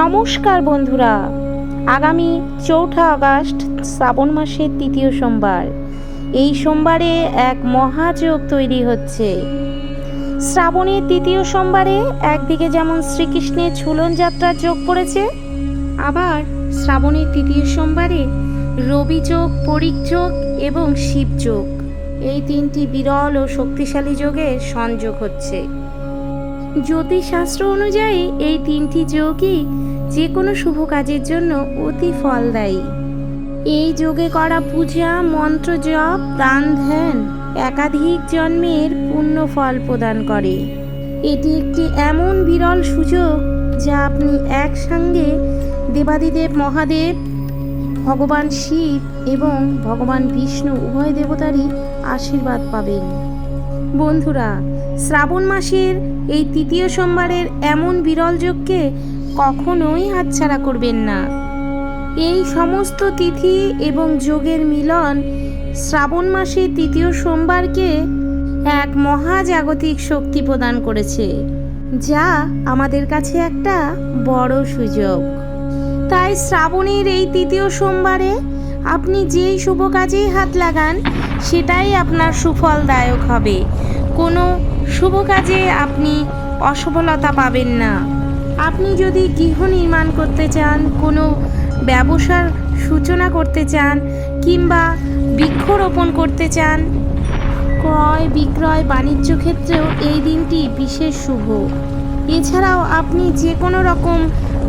নমস্কার বন্ধুরা। আগামী চৌঠা আগস্ট শ্রাবণ মাসের তৃতীয় সোমবার। এই সোমবারে এক মহাযোগ তৈরি হচ্ছে। শ্রাবণের তৃতীয় সোমবারে একদিকে যেমন শ্রীকৃষ্ণের ঝুলন যাত্রার যোগ পড়েছে আবার শ্রাবণের তৃতীয় সোমবারে রবি যোগ, পরিক যোগ এবং শিব যোগ। এই তিনটি বিরল ও শক্তিশালী যোগের সংযোগ হচ্ছে। জ্যোতিষশাস্ত্র অনুযায়ী এই তিনটি যোগই যে কোনো শুভ কাজের জন্য অতি ফলদায়ী। এই যোগে করা পূজা, মন্ত্র জপ, দান, ধ্যান একাধিক জন্মের পূর্ণ ফল প্রদান করে। এটি একটি এমন বিরল সুযোগ যা আপনি একসঙ্গে দেবাদিদেব মহাদেব, ভগবান শিব এবং ভগবান বিষ্ণু উভয় দেবতারই আশীর্বাদ পাবেন। বন্ধুরা, শ্রাবণ মাসের এই তৃতীয় সোমবারের এমন বিরল যোগকে কখনোই হাতছাড়া করবেন না। এই সমস্ত তিথি এবং যোগের মিলন শ্রাবণ মাসের তৃতীয় সোমবারকে এক মহাজাগতিক শক্তি প্রদান করেছে, যা আমাদের কাছে একটা বড় সুযোগ। তাই শ্রাবণের এই তৃতীয় সোমবারে আপনি যেই শুভ কাজেই হাত লাগান, সেটাই আপনার সুফলদায়ক হবে। কোনো শুভ কাজে আপনি অসফলতা পাবেন না। আপনি যদি গৃহ নির্মাণ করতে চান, কোনো ব্যবসার সূচনা করতে চান, কিংবা বৃক্ষরোপণ করতে চান, ক্রয় বিক্রয় বাণিজ্য ক্ষেত্রেও এই দিনটি বিশেষ শুভ। এছাড়াও আপনি যে কোনো রকম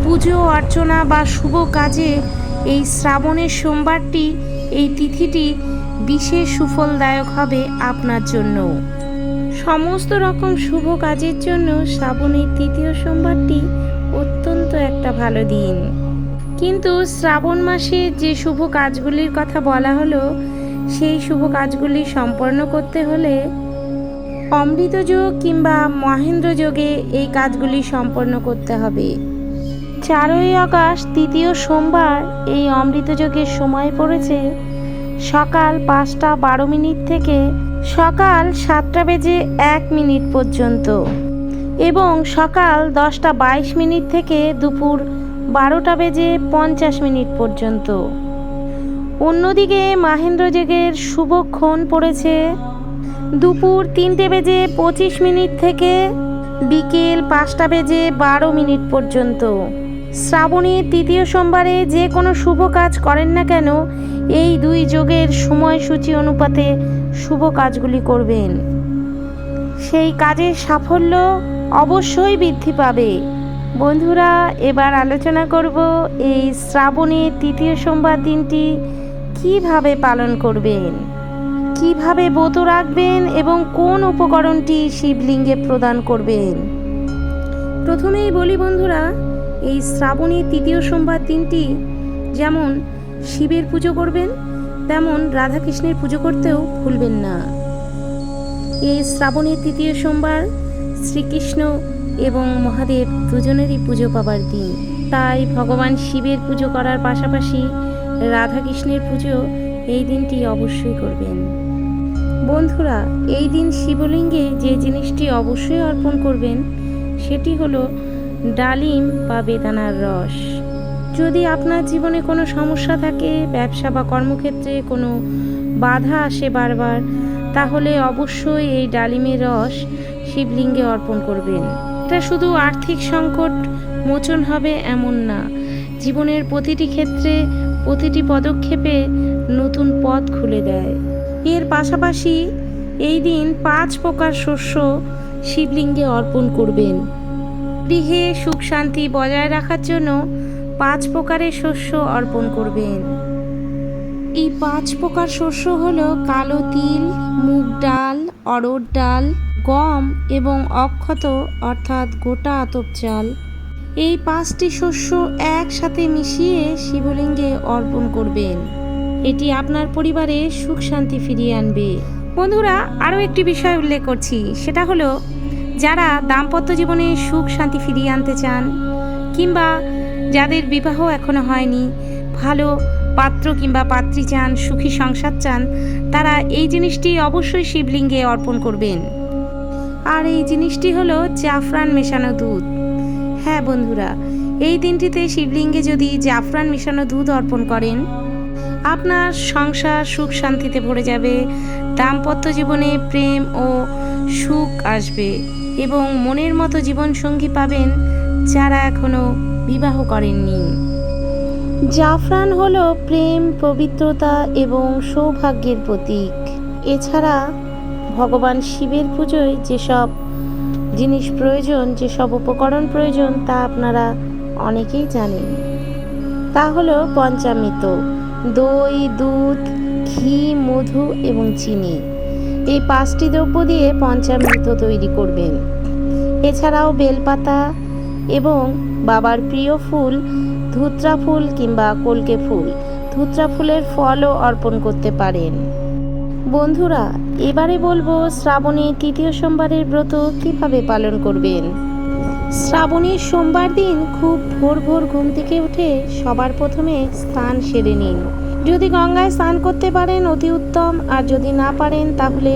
পুজো, অর্চনা বা শুভ কাজে এই শ্রাবণের সোমবারটি, এই তিথিটি বিশেষ সুফলদায়ক হবে আপনার জন্য। সমস্ত রকম শুভ কাজের জন্য শ্রাবণের তৃতীয় সোমবারটি অত্যন্ত একটা ভালো দিন। কিন্তু শ্রাবণ মাসে যে শুভ কাজগুলির কথা বলা হলো, সেই শুভ কাজগুলি সম্পন্ন করতে হলে অমৃত যোগ কিংবা মহেন্দ্র যোগে এই কাজগুলি সম্পন্ন করতে হবে। চারই আগস্ট, তৃতীয় সোমবার এই অমৃত যোগের সময় পড়েছে সকাল পাঁচটা বারো মিনিট থেকে সকাল সাতটা বেজে এক মিনিট পর্যন্ত এবং সকাল দশটা বাইশ মিনিট থেকে দুপুর বারোটা বেজে পঞ্চাশ মিনিট পর্যন্ত। অন্যদিকে মাহেন্দ্র যোগের শুভক্ষণ পড়েছে দুপুর তিনটে বেজে পঁচিশ মিনিট থেকে বিকেল পাঁচটা বেজে বারো মিনিট পর্যন্ত। শ্রাবণীর তৃতীয় সোমবারে যে কোনো শুভ কাজ করেন না কেন, এই দুই যোগের সময়সূচি অনুপাতে শুভ কাজগুলি করবেন। সেই কাজের সাফল্য অবশ্যই বৃদ্ধি পাবে। বন্ধুরা, এবার আলোচনা করব এই শ্রাবণের তৃতীয় সোমবার দিনটি কীভাবে পালন করবেন? কীভাবে ব্রত রাখবেন এবং কোন উপকরণটি শিবলিঙ্গে প্রদান করবেন? প্রথমেই বলি বন্ধুরা, এই শ্রাবণের তৃতীয় সোমবার দিনটি যেমন শিবের পুজো করবেন তেমন রাধাকৃষ্ণের পুজো করতেও ভুলবেন না। এই শ্রাবণের তৃতীয় সোমবার শ্রীকৃষ্ণ এবং মহাদেব দুজনেরই পুজো পাবার দিন। তাই ভগবান শিবের পুজো করার পাশাপাশি রাধাকৃষ্ণের পুজো এই দিনটি অবশ্যই করবেন। বন্ধুরা, এই দিন শিবলিঙ্গে যে জিনিসটি অবশ্যই অর্পণ করবেন, সেটি হলো ডালিম বা বেদানার রস। যদি আপনার জীবনে কোনো সমস্যা থাকে, ব্যবসা বা কর্মক্ষেত্রে কোনো বাধা আসে বারবার, তাহলে অবশ্যই এই ডালিমের রস শিবলিঙ্গে অর্পণ করবেন। এটা শুধু আর্থিক সংকট মোচন হবে এমন না। জীবনের প্রতিটি ক্ষেত্রে প্রতিটি পদক্ষেপে নতুন পথ খুলে দেয়। এর পাশাপাশি এই দিন পাঁচ প্রকার শস্য শিবলিঙ্গে অর্পণ করবেন। গৃহে সুখ শান্তি বজায় রাখার জন্য পাঁচ প্রকারের শস্য অর্পণ করবেন। এই পাঁচ প্রকার শস্য হলো কালো তিল মুগ ডাল অড়র ডাল গম এবং অক্ষত অর্থাৎ গোটা আতপ চাল। এই পাঁচটি শস্য একসাথে মিশিয়ে শিবলিঙ্গে অর্পণ করবেন। এটি আপনার পরিবারে সুখ শান্তি ফিরিয়ে আনবে। বন্ধুরা আরও একটি বিষয় উল্লেখ করছি। সেটা হলো যারা দাম্পত্য জীবনে সুখ শান্তি ফিরিয়ে আনতে চান কিংবা যাদের বিবাহ এখনও হয়নি, ভালো পাত্র কিংবা পাত্রী চান, সুখী সংসার চান, তারা এই জিনিসটি অবশ্যই শিবলিঙ্গে অর্পণ করবেন। আর এই জিনিসটি হলো জাফরান মেশানো দুধ। হ্যাঁ বন্ধুরা, এই দিনটিতে শিবলিঙ্গে যদি জাফরান মেশানো দুধ অর্পণ করেন, আপনার সংসার সুখ শান্তিতে ভরে যাবে, দাম্পত্য জীবনে প্রেম ও সুখ আসবে এবং মনের মতো জীবনসঙ্গী পাবেন যারা এখনও বিবাহ করেননি। জাফরান হল প্রেম, পবিত্রতা এবং সৌভাগ্যের প্রতীক। এছাড়া ভগবান শিবের পুজোয় যেসব জিনিস প্রয়োজন, যেসব উপকরণ প্রয়োজন তা আপনারা অনেকেই জানেন। তা হলো পঞ্চামৃত, দই, দুধ, ঘি, মধু এবং চিনি। এই পাঁচটি দ্রব্য দিয়ে পঞ্চামৃত তৈরি করবেন। এছাড়াও বেলপাতা এবং বাবার প্রিয় ফুল, ধুত্রা ফুল কিংবা কলকে ফুল। ধুত্রা ফুলের ফলও অর্পণ করতে পারেন। বন্ধুরা, এবারে বলব শ্রাবণী তৃতীয় সোমবারের ব্রত কীভাবে পালন করবেন? শ্রাবণীর সোমবার দিন খুব ভোর ভোর ঘুম থেকে উঠে সবার প্রথমে স্নান সেরে নিন। যদি গঙ্গায় স্নান করতে পারেন অতি উত্তম, আর যদি না পারেন তাহলে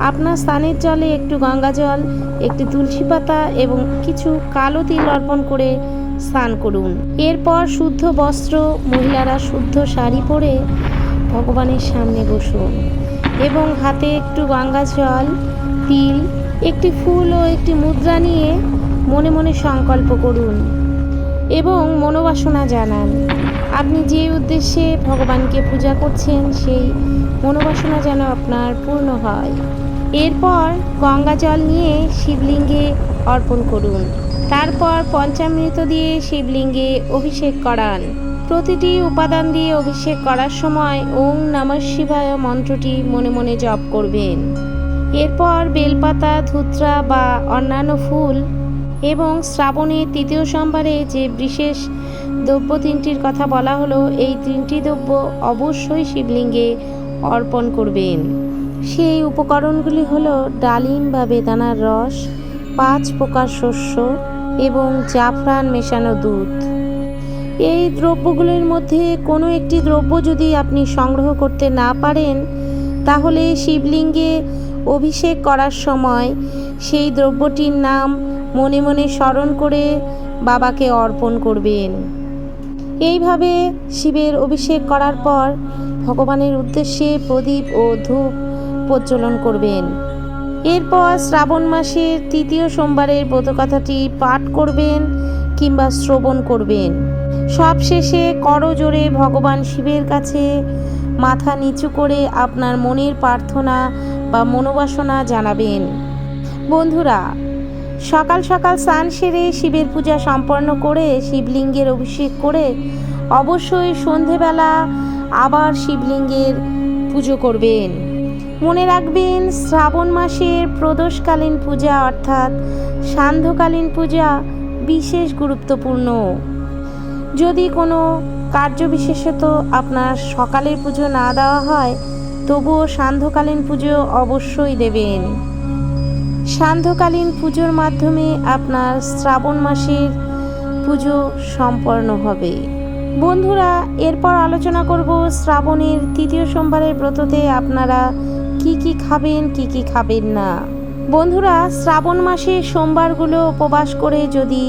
আপনার স্নানের জলে একটু গঙ্গা জল, একটি তুলসী পাতা এবং কিছু কালো তিল অর্পণ করে স্নান করুন। এরপর শুদ্ধ বস্ত্র, মহিলারা শুদ্ধ শাড়ি পরে ভগবানের সামনে বসুন এবং হাতে একটু গঙ্গা জল, তিল, একটি ফুল ও একটি মুদ্রা নিয়ে মনে মনে সংকল্প করুন এবং মনোবাসনা জানান। আপনি যে উদ্দেশ্যে ভগবানকে পূজা করছেন, সেই মনোবাসনা যেন আপনার পূর্ণ হয়। এরপর গঙ্গা জল নিয়ে শিবলিঙ্গে অর্পণ করুন। তারপর পঞ্চামৃত দিয়ে শিবলিঙ্গে অভিষেক করান। প্রতিটি উপাদান দিয়ে অভিষেক করার সময় ওং নমঃ শিবায় মন্ত্রটি মনে মনে জপ করবেন। এরপর বেলপাতা, ধুত্রা বা অন্যান্য ফুল এবং শ্রাবণের তৃতীয় সোমবারে যে বিশেষ দ্রব্য তিনটির কথা বলা হলো, এই তিনটি দ্রব্য অবশ্যই শিবলিঙ্গে অর্পণ করবেন। সেই উপকরণগুলি হলো ডালিম বা বেদানার রস, পাঁচ প্রকার শস্য এবং জাফরান মেশানো দুধ। এই দ্রব্যগুলির মধ্যে কোনো একটি দ্রব্য যদি আপনি সংগ্রহ করতে না পারেন, তাহলে শিবলিঙ্গে অভিষেক করার সময় সেই দ্রব্যটির নাম মনে মনে স্মরণ করে বাবাকে অর্পণ করবেন। এইভাবে শিবের অভিষেক করার পর ভগবানের উদ্দেশ্যে প্রদীপ ও ধূপ প্রজ্বলন করবেন। এরপর শ্রাবণ মাসের তৃতীয় সোমবারের ব্রতকথাটি পাঠ করবেন কিংবা শ্রবণ করবেন। সবশেষে করজোরে ভগবান শিবের কাছে মাথা নিচু করে আপনার মনের প্রার্থনা বা মনোবাসনা জানাবেন। বন্ধুরা, সকাল সকাল স্নান সেরে শিবের পূজা সম্পন্ন করে শিবলিঙ্গের অভিষেক করে অবশ্যই সন্ধেবেলা আবার শিবলিঙ্গের পুজো করবেন। মনে রাখবেন, শ্রাবণ মাসের প্রদোষকালীন পূজা অর্থাৎ সান্ধ্যকালীন পূজা বিশেষ গুরুত্বপূর্ণ। যদি কোনো কার্য বিশেষত আপনার সকালের পুজো না দেওয়া হয়, তবুও সান্ধ্যকালীন পুজো অবশ্যই দেবেন। সান্ধ্যকালীন পুজোর মাধ্যমে আপনার শ্রাবণ মাসের পুজো সম্পন্ন হবে। বন্ধুরা, এরপর আলোচনা করব শ্রাবণের তৃতীয় সোমবারের ব্রততে আপনারা কি কি খাবেন, কি কি খাবেন না। বন্ধুরা, শ্রাবণ মাসে সোমবারগুলো উপবাস করে যদি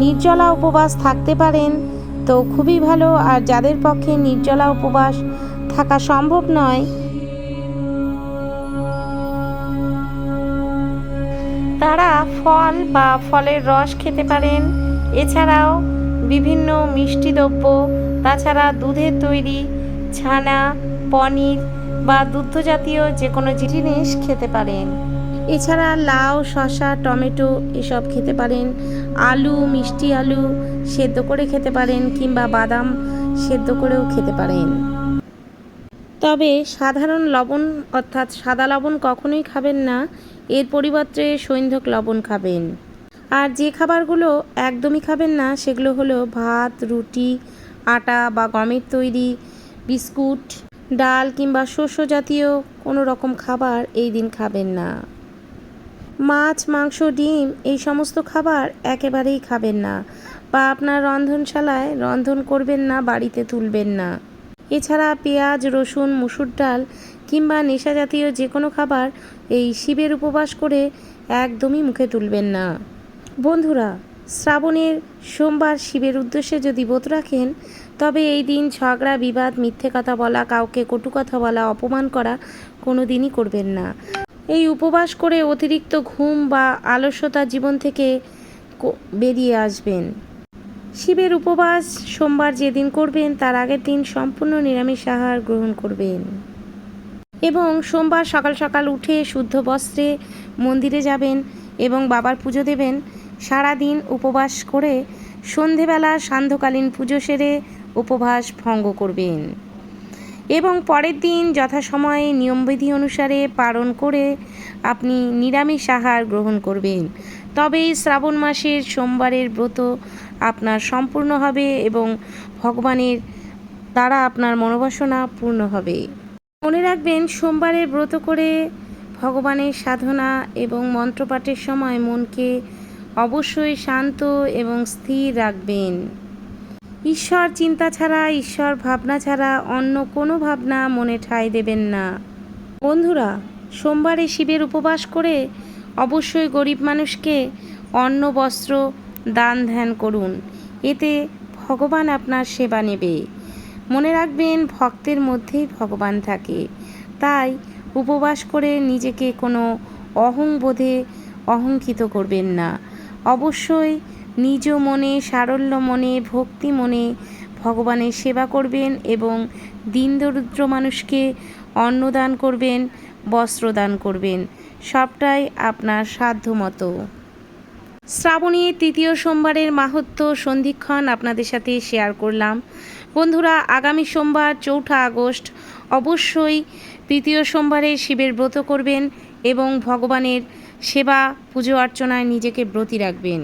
নির্জলা উপবাস থাকতে পারেন, তো খুবই ভালো। আর যাদের পক্ষে নির্জলা উপবাস থাকা সম্ভব নয়, তারা ফল বা ফলের রস খেতে পারেন। এছাড়াও বিভিন্ন মিষ্টি দ্রব্য, তাছাড়া দুধের তৈরি ছানা, পনির বা দুগ্ধ জাতীয় যে কোনো জিনিস খেতে পারেন। এছাড়া লাউ, শসা, টমেটো এসব খেতে পারেন। আলু, মিষ্টি আলু সেদ্ধ করে খেতে পারেন কিংবা বাদাম সেদ্ধ করেও খেতে পারেন। তবে সাধারণ লবণ, অর্থাৎ সাদা লবণ কখনোই খাবেন না, এর পরিবর্তে সৈন্ধক লবণ খাবেন। আর যে খাবারগুলো একদমই খাবেন না, সেগুলো হলো ভাত, রুটি, আটা বা গমের তৈরি, বিস্কুট ডাল কিংবা শস্য জাতীয় কোনো রকম খাবার এই দিন খাবেন না। মাছ, মাংস, ডিম এই সমস্ত খাবার একেবারেই খাবেন না বা আপনার রন্ধনশালায় রন্ধন করবেন না, বাড়িতে তুলবেন না। এছাড়া পেঁয়াজ, রসুন, মুসুর ডাল কিংবা নেশা জাতীয় যে কোনো খাবার এই শিবের উপবাস করে একদমই মুখে তুলবেন না। বন্ধুরা শ্রাবণের সোমবার শিবের উদ্দেশ্যে যদি ব্রত রাখেন, তবে এই দিন ঝগড়া, বিবাদ, মিথ্যে কথা বলা, কাউকে কটু কথা বলা, অপমান করা কোনো দিনই করবেন না। এই উপবাস করে অতিরিক্ত ঘুম বা আলস্যতা জীবন থেকে বেরিয়ে আসবেন। শিবের উপবাস সোমবার যেদিন করবেন, তার আগের দিন সম্পূর্ণ নিরামিষ আহার গ্রহণ করবেন। এবং সোমবার সকাল সকাল উঠে শুদ্ধ বস্ত্রে মন্দিরে যাবেন এবং বাবার পুজো দেবেন। সারা দিন উপবাস করে সন্ধেবেলা সান্ধ্যকালীন পুজো সেরে উপবাস ভঙ্গ করবেন। এবং পরের দিন যথাসময়ে নিয়মবিধি অনুসারে পালন করে আপনি নিরামিষ আহার গ্রহণ করবেন। তবেই শ্রাবণ মাসের সোমবারের ব্রত আপনার সম্পূর্ণ হবে এবং ভগবানের দ্বারা আপনার মনোবাসনা পূর্ণ হবে। মনে রাখবেন, সোমবারের ব্রত করে ভগবানের সাধনা এবং মন্ত্রপাঠের সময় মনকে অবশ্যই শান্ত এবং স্থির রাখবেন। ঈশ্বর চিন্তা ছাড়া, ঈশ্বর ভাবনা ছাড়া অন্য কোনো ভাবনা মনে ঠাঁই দেবেন না। বন্ধুরা, সোমবারে শিবের উপবাস করে অবশ্যই গরিব মানুষকে অন্ন, বস্ত্র, দান ধ্যান করুন। এতে ভগবান আপনার সেবা নেবে। মনে রাখবেন, ভক্তের মধ্যেই ভগবান থাকে। তাই উপবাস করে নিজেকে কোনো অহংবোধে অহংকিত করবেন না। অবশ্যই নিজ মনে, সারল্য মনে, ভক্তি মনে ভগবানের সেবা করবেন এবং দরিদ্র মানুষকে অন্নদান করবেন, বস্ত্রদান করবেন। সবটাই আপনার সাধ্যমতো। শ্রাবণীর তৃতীয় সোমবারের মাহাত্ম সন্ধিক্ষণ আপনাদের সাথে শেয়ার করলাম। বন্ধুরা, আগামী সোমবার, চৌঠা আগস্ট, অবশ্যই তৃতীয় সোমবারে শিবের ব্রত করবেন এবং ভগবানের সেবা, পুজো অর্চনায় নিজেকে ব্রতী রাখবেন।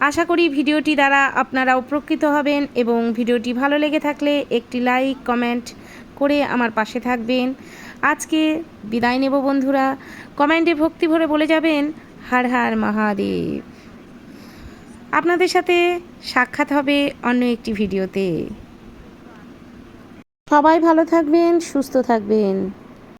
আশা করি ভিডিওটি দ্বারা আপনারা উপকৃত হবেন এবং ভিডিওটি ভালো লেগে থাকলে একটি লাইক, কমেন্ট করে আমার পাশে থাকবেন। আজকে বিদায় নেব বন্ধুরা। কমেন্টে ভক্তি ভরে বলে যাবেন, হার হার মহাদেব। আপনাদের সাথে সাক্ষাৎ হবে অন্য একটি ভিডিওতে। সবাই ভালো থাকবেন, সুস্থ থাকবেন।